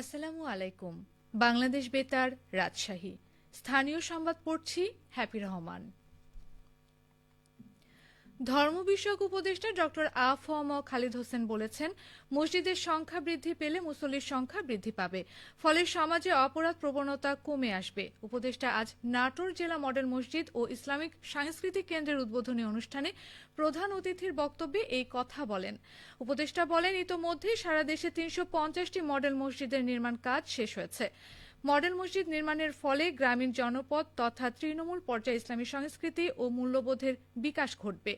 আসসালামু আলাইকুম। বাংলাদেশ বেতার রাজশাহী। স্থানীয় সংবাদ পড়ছি হ্যাপি রহমান। ধর্ম বিষয়ক উপদেষ্টা ডক্টর আফম খালিদ হোসেন বলেছেন, মসজিদের সংখ্যা বৃদ্ধি পেলে মুসল্লির সংখ্যা বৃদ্ধি পাবে, ফলে সমাজে অপরাধ প্রবণতা কমে আসবে। উপদেষ্টা আজ নাটোর জেলা মডেল মসজিদ ও ইসলামিক সাংস্কৃতিক কেন্দ্রের উদ্বোধনী অনুষ্ঠানে প্রধান অতিথির বক্তব্যে এই কথা বলেন। উপদেষ্টা বলেন, ইতোমধ্যেই সারা দেশে তিনশো পঞ্চাশটি মডেল মসজিদের নির্মাণ কাজ শেষ হয়েছে। মডেল মসজিদ নির্মাণের ফলে গ্রামীণ জনপদ তথা তৃণমূল পর্যায়ে ইসলামী সংস্কৃতি ও মূল্যবোধের বিকাশ ঘটবে।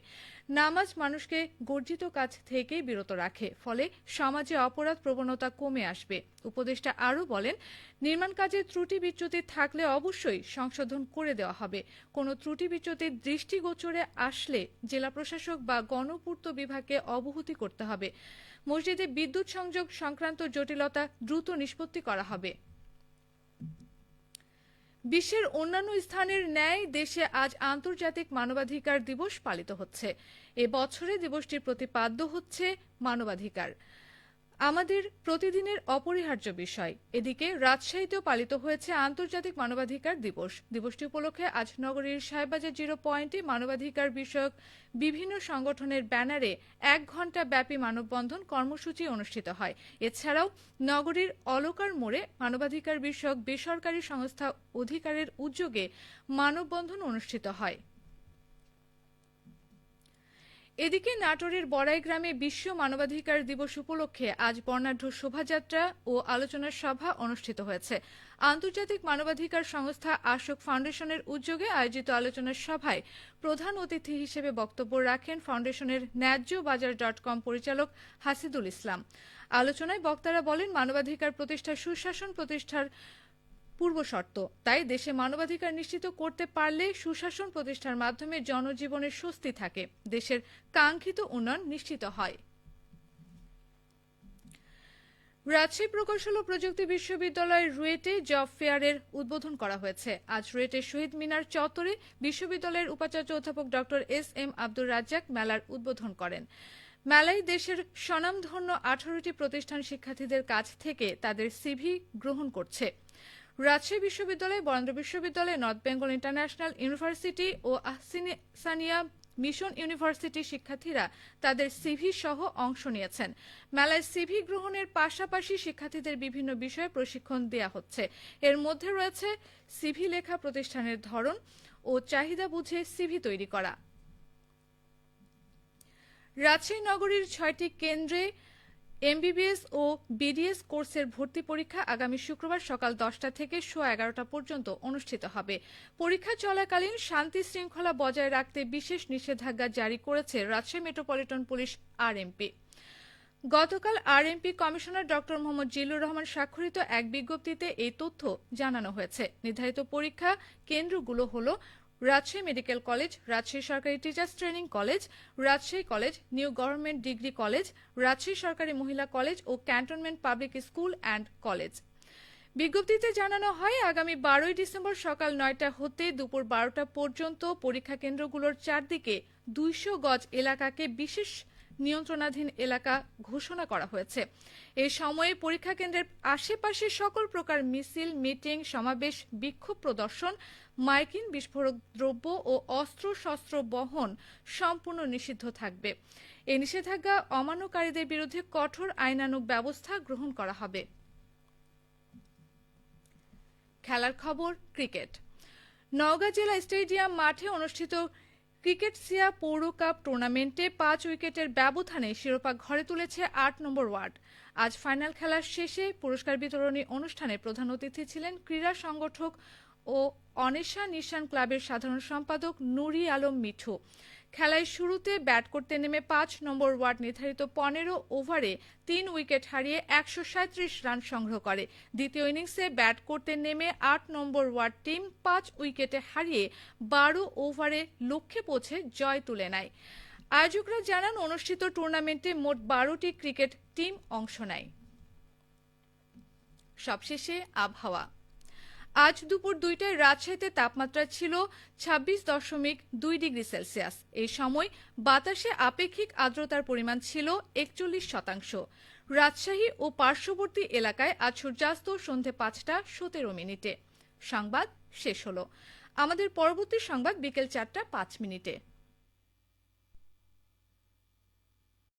নামাজ মানুষকে গর্জিত কাজ থেকেই বিরত রাখে, ফলে সমাজে অপরাধ প্রবণতা কমে আসবে। উপদেষ্টা আরও বলেন, নির্মাণ কাজে ত্রুটি বিচ্যুতি থাকলে অবশ্যই সংশোধন করে দেওয়া হবে। কোনো ত্রুটি বিচ্যুতির দৃষ্টিগোচরে আসলে জেলা প্রশাসক বা গণপূর্ত বিভাগকে অবহতি করতে হবে। মসজিদে বিদ্যুৎ সংযোগ সংক্রান্ত জটিলতা দ্রুত নিষ্পত্তি করা হবে। বিশ্বের অন্যান্য স্থানের ন্যায় দেশে আজ আন্তর্জাতিক মানবাধিকার দিবস পালিত হচ্ছে। এ বছরে দিবসটির প্রতিপাদ্য হচ্ছে মানবাধিকার। আমাদের প্রতিদিনের অপরিহার্য বিষয়। এদিকে রাজশাহীতেও পালিত হয়েছে আন্তর্জাতিক মানবাধিকার দিবস। দিবসটি উপলক্ষে আজ নগরীর সাহেবাজার জিরো পয়েন্টে মানবাধিকার বিষয়ক বিভিন্ন সংগঠনের ব্যানারে এক ঘণ্টা ব্যাপী মানববন্ধন কর্মসূচি অনুষ্ঠিত হয়। এছাড়াও নগরীর অলকার মোড়ে মানবাধিকার বিষয়ক বেসরকারি সংস্থা অধিকারের উদ্যোগে মানববন্ধন অনুষ্ঠিত হয়। এদিকে নাটোরের বড়াই গ্রামে বিশ্ব মানবাধিকার দিবস উপলক্ষে আজ বর্ণাঢ্য শোভাযাত্রা ও আলোচনা সভা অনুষ্ঠিত হয়েছে। আন্তর্জাতিক মানবাধিকার সংস্থা আশোক ফাউন্ডেশনের উদ্যোগে আয়োজিত আলোচনা সভায় প্রধান অতিথি হিসেবে বক্তব্য রাখেন ফাউন্ডেশনের ন্যায্য বাজার ডট কম পরিচালক হাসিদুল ইসলাম। আলোচনায় বক্তারা বলেন, মানবাধিকার প্রতিষ্ঠা সুশাসন প্রতিষ্ঠার পূর্ব শর্ত। তাই দেশে মানবাধিকার নিশ্চিত করতে পারলে সুশাসন প্রতিষ্ঠার মাধ্যমে জনজীবনের স্বস্তি থাকে। দেশের কাঙ্ক্ষিত উন্নয়ন নিশ্চিত হয়। রাজশাহী প্রকৌশল ও প্রযুক্তি বিশ্ববিদ্যালয়ের রুয়েটে জব ফেয়ারের উদ্বোধন করা হয়েছে। আজ রুয়েটের শহীদ মিনার চত্বরে বিশ্ববিদ্যালয়ের উপাচার্য অধ্যাপক doctor S M Abdur Razzak মেলার উদ্বোধন করেন। মেলায় দেশের স্বনামধন্য আঠারোটি প্রতিষ্ঠান শিক্ষার্থীদের কাছ থেকে তাদের সিভি গ্রহণ করছে। রাজশাহী বিশ্ববিদ্যালয়, বরেন্দ্র বিশ্ববিদ্যালয়, নর্থ বেঙ্গল ইন্টারন্যাশনাল ইউনিভার্সিটি ও আহসিনে সানিয়া মিশন ইউনিভার্সিটির শিক্ষার্থীরা তাদের সিভি সহ অংশ নিয়েছেন। মেলায় সিভি গ্রহণের পাশাপাশি শিক্ষার্থীদের বিভিন্ন বিষয়ে প্রশিক্ষণ দেওয়া হচ্ছে। এর মধ্যে রয়েছে সিভি লেখা প্রতিষ্ঠানের ধরন ও চাহিদা বুঝে সিভি তৈরি করা। রাজশাহী নগরীর ছয়টি কেন্দ্রে এমবিবিএস ও বিডিএস কোর্সের ভর্তি পরীক্ষা আগামী শুক্রবার সকাল দশটা থেকে সোয়া এগারোটা পর্যন্ত অনুষ্ঠিত হবে। পরীক্ষা চলাকালীন শান্তি শৃঙ্খলা বজায় রাখতে বিশেষ নিষেধাজ্ঞা জারি করেছে রাজশাহী মেট্রোপলিটন পুলিশ আরএমপি। গতকাল RMP commissioner doctor Mohammad Zillur Rahman স্বাক্ষরিত এক বিজ্ঞপ্তিতে এই তথ্য জানানো হয়েছে। নির্ধারিত পরীক্ষা কেন্দ্রগুলো হলো রাজশাহী মেডিকেল কলেজ, রাজশাহী সরকারি teachers training college Rajshahi college new government degree college Rajshahi সরকারি মহিলা college O cantonment public school and college বিজ্ঞপ্তিতে জানানো হয়, আগামী বারোই ডিসেম্বর সকাল নয়টা হতে দুপুর বারোটা পর্যন্ত পরীক্ষা কেন্দ্রগুলোর চারদিকে দুইশো গজ এলাকাকে বিশেষ নিয়ন্ত্রণাধীন এলাকা ঘোষণা করা হয়েছে। এই সময়ে পরীক্ষা কেন্দ্রের আশেপাশে সকল প্রকার মিছিল, মিটিং, সমাবেশ, বিক্ষোভ প্রদর্শন মাইকিন বিস্ফোরক দ্রব্য ও অস্ত্র শস্ত্র বহন সম্পূর্ণ নিষিদ্ধ থাকবে। এই নিষেধাজ্ঞা অমান্যকারীদের বিরুদ্ধে কঠোর আইনানুগ ব্যবস্থা গ্রহণ করা হবে। খেলার খবর, ক্রিকেট। নওগাঁ জেলা স্টেডিয়াম মাঠে অনুষ্ঠিত ক্রিকেট সিয়া পৌর কাপ টুর্নামেন্টে পাঁচ উইকেটের ব্যবধানে শিরোপা ঘরে তুলেছে আট নম্বর ওয়ার্ড। আজ ফাইনাল খেলার শেষে পুরস্কার বিতরণী অনুষ্ঠানে প্রধান অতিথি ছিলেন ক্রীড়া সংগঠক ও অনেশা নিশান ক্লাবের সাধারণ সম্পাদক নুরি আলম মিঠু। খেলায় শুরুতে ব্যাট করতে নেমে পাঁচ নম্বর ওয়ার্ড নির্ধারিত পনেরো ওভারে তিন উইকেট হারিয়ে একশো রান সংগ্রহ করে। দ্বিতীয় ইনিংসে ব্যাট করতে নেমে আট নম্বর ওয়ার্ড টিম পাঁচ উইকেটে হারিয়ে বারো ওভারে লক্ষ্যে পৌঁছে জয় তুলে নেয়। আয়োজকরা জানান, অনুষ্ঠিত টুর্নামেন্টে মোট বারোটি ক্রিকেট টিম অংশ নেয়। সবশেষে আবহাওয়া। আজ দুপুর দুইটায় রাজশাহীতে তাপমাত্রা ছিল ছাব্বিশ দশমিক দুই ডিগ্রি সেলসিয়াস। এই সময় বাতাসে আপেক্ষিক আর্দ্রতার পরিমাণ ছিল একচল্লিশ শতাংশ। রাজশাহী ও পার্শ্ববর্তী এলাকায় আজ সূর্যাস্ত সন্ধে পাঁচটা সতেরো মিনিটে। সংবাদ শেষ হলো। আমাদের পরবর্তী সংবাদ বিকেল চারটা পাঁচ মিনিটে।